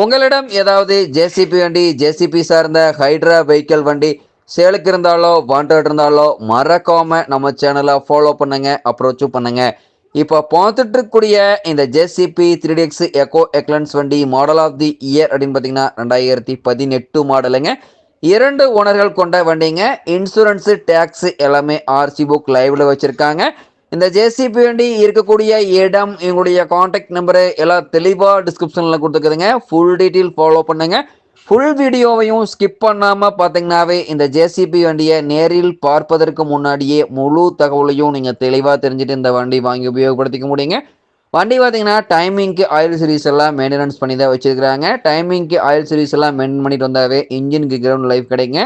உங்களிடம் ஏதாவது ஜேசிபி வண்டி ஜேசிபி சார்ந்த ஹைட்ரா வெஹிக்கிள் வண்டி சேலுக்கு இருந்தாலோ வாண்டட் இருந்தாலோ மறக்காம நம்ம சேனலை ஃபாலோ பண்ணுங்க அப்ரோச்சும் பண்ணுங்க. இப்போ பார்த்துட்டு இருக்கக்கூடிய இந்த JCB three DX eco excellence வண்டி மாடல் ஆஃப் தி இயர் அப்படின்னு பார்த்தீங்கன்னா ரெண்டாயிரத்தி பதினெட்டு மாடலுங்க. இரண்டு ஓனர்கள் கொண்ட வண்டிங்க. இன்சூரன்ஸு டேக்ஸ் எல்லாமே ஆர்சி புக் லைவ்ல வச்சிருக்காங்க. இந்த ஜேசிபி வண்டி இருக்கக்கூடிய இடம் எங்களுடைய காண்டாக்ட் நம்பரு எல்லாம் தெளிவாக டிஸ்கிரிப்ஷனில் கொடுத்துக்குதுங்க ஃபுல் டீட்டெயில் ஃபாலோ பண்ணுங்க. ஃபுல் வீடியோவையும் ஸ்கிப் பண்ணாமல் பார்த்தீங்கன்னாவே இந்த ஜேசிபி வண்டியை நேரில் பார்ப்பதற்கு முன்னாடியே முழு தகவலையும் நீங்கள் தெளிவாக தெரிஞ்சுட்டு இந்த வண்டி வாங்கி உபயோகப்படுத்திக்க முடியுங்க. வண்டி பார்த்தீங்கன்னா டைமிங்க்கு ஆயில் சீரிஸ் எல்லாம் மெயின்டெனன்ஸ் பண்ணி தான் வச்சுருக்கிறாங்க. டைமிங்க்கு ஆயில் சீரீஸ் எல்லாம் மெயின்டைன் பண்ணிட்டு வந்தாவே இன்ஜினுக்கு கிரவுண்ட் லைஃப் கிடைங்க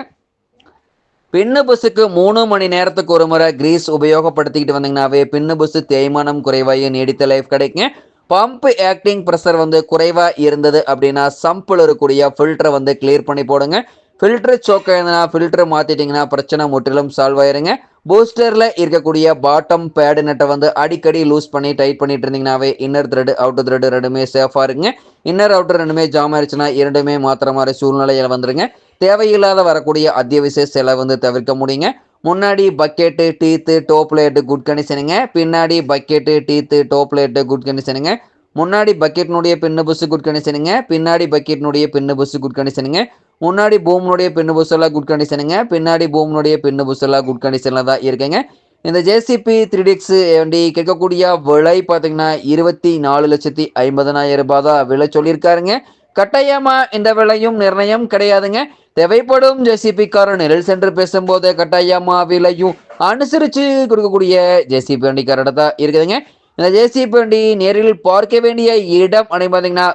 பின்னு பஸ்ஸுக்கு மூணு மணி நேரத்துக்கு ஒரு முறை கிரீஸ் உபயோகப்படுத்திக்கிட்டு வந்தீங்கன்னாவே பின்னு பஸ் தேய்மானம் குறைவாக நீடித்த லைஃப் கிடைக்கும் பம்ப் ஆக்டிங் ப்ரெஷர் வந்து குறைவாக இருந்தது அப்படின்னா சம்பில் இருக்கக்கூடிய ஃபில்டரை வந்து கிளியர் பண்ணி போடுங்க. ஃபில்டர் சோக்க இருந்ததுன்னா ஃபில்டர் மாற்றிட்டிங்கன்னா பிரச்சனை முற்றிலும் சால்வ் ஆயிருங்க. பூஸ்டரில் இருக்கக்கூடிய பாட்டம் பேடு நெட்டை வந்து அடிக்கடி லூஸ் பண்ணி டைட் பண்ணிட்டு இருந்தீங்கன்னாவே இன்னர் த்ரெட் அவுட்டர் த்ரெட் ரெண்டுமே சேஃபாக இருங்க. இன்னர் அவுட்டர் ரெண்டுமே ஜாம் ஆயிடுச்சுன்னா இரண்டுமே மாத்திர மாதிரி சூழ்நிலையில் வந்துருங்க. தேவையில்லாத வரக்கூடிய அத்தியாவசிய செலவு வந்து தவிர்க்க முடியுங்க. முன்னாடி bucket teeth top light good கண்டிஷனுங்க பின்னாடி bucket teeth top light good கண்டிஷனுங்க முன்னாடி பக்கெட்னுடைய பின்னு புஸ் குட் கண்டிஷனுங்க பின்னாடி பக்கெட்னுடைய பின்னு புஸ் குட் கண்டிஷனுங்க முன்னாடி பூமினுடைய பின்னு புஸ் எல்லாம் குட் கண்டிஷனுங்க பின்னாடி பூமினுடைய பின்னு புஸ் எல்லாம் குட் கண்டிஷனில் தான் இருக்குங்க. இந்த ஜேசிபி த்ரீ டிக்ஸ் வண்டி கேட்கக்கூடிய விலை பார்த்தீங்கன்னா இருபத்தி நாலு லட்சத்தி ஐம்பதனாயிரம் ரூபாய் தான் விலை சொல்லியிருக்காருங்க. கட்டாயமா இந்த விலையும் நிர்ணயம் கிடையாதுங்க. தேவைப்படும் ஜேசிபி காரன் நிழல் சென்று பேசும்போது கட்டாயமா விலையும் அனுசரித்து கொடுக்கக்கூடிய ஜேசிபி வண்டிக்காரோட தான் இருக்குதுங்க. இந்த ஜேசிபி வண்டி நேரில் பார்க்க வேண்டிய இடம் அப்படின்னு பார்த்தீங்கன்னா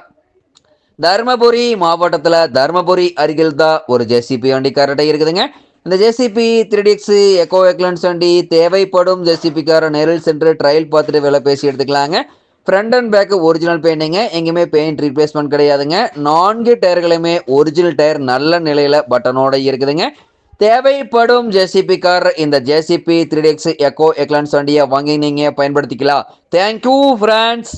தருமபுரி மாவட்டத்தில் தருமபுரி அருகில் தான் ஒரு ஜேசிபி வண்டி இருக்குதுங்க. இந்த ஜேசிபி த்ரிடிக்ஸ் எக்கோ எக்லன்ஸ் வண்டி தேவைப்படும் ஜேசிபி காரை நேரில் சென்று ட்ரையல் பார்த்துட்டு விலை பேசி எடுத்துக்கலாங்க. ஃப்ரண்ட் அண்ட் பேக்கு ஒரிஜினல் பெயிண்டிங்க எங்கேயுமே பெயிண்ட் ரீப்ளேஸ்மெண்ட் கிடையாதுங்க. நான்கு டயர்களுமே ஒரிஜினல் டயர் நல்ல நிலையில் பட்டனோட இருக்குதுங்க. தேவைப்படும் ஜேசிபி கார் இந்த JCB three DX eco excellence வண்டியை வாங்கி நீங்கள் பயன்படுத்திக்கலாம் தேங்க்யூ ஃப்ரெண்ட்ஸ்